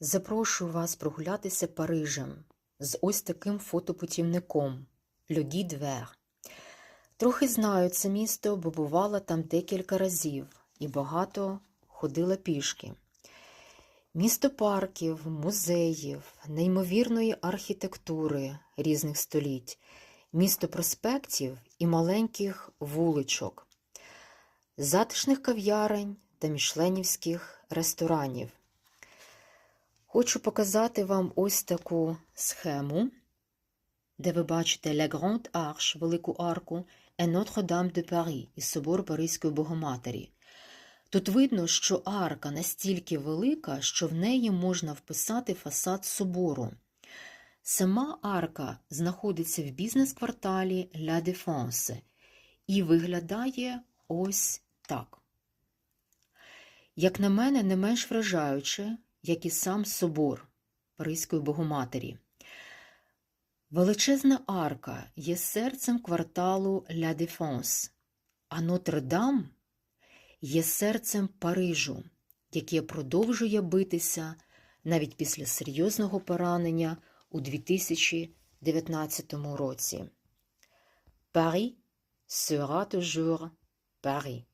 Запрошую вас прогулятися Парижем з ось таким фотопутівником Guide Vert. Трохи знаю це місто, бо бувала там декілька разів і багато ходила пішки. Місто парків, музеїв, неймовірної архітектури різних століть, місто проспектів і маленьких вуличок, затишних кав'ярень та мішленівських ресторанів. Хочу показати вам ось таку схему, де ви бачите La Grande Arche, Велику арку, et Notre-Dame de Paris із собору Паризької Богоматері. Тут видно, що арка настільки велика, що в неї можна вписати фасад собору. Сама арка знаходиться в бізнес-кварталі Ля Défense і виглядає ось так. Як на мене, не менш вражаюче, як і сам собор Паризької Богоматері. Величезна арка є серцем кварталу Ля Défense, а Нотр-Дам є серцем Парижу, яке продовжує битися навіть після серйозного поранення у 2019 році. Paris sera toujours Paris.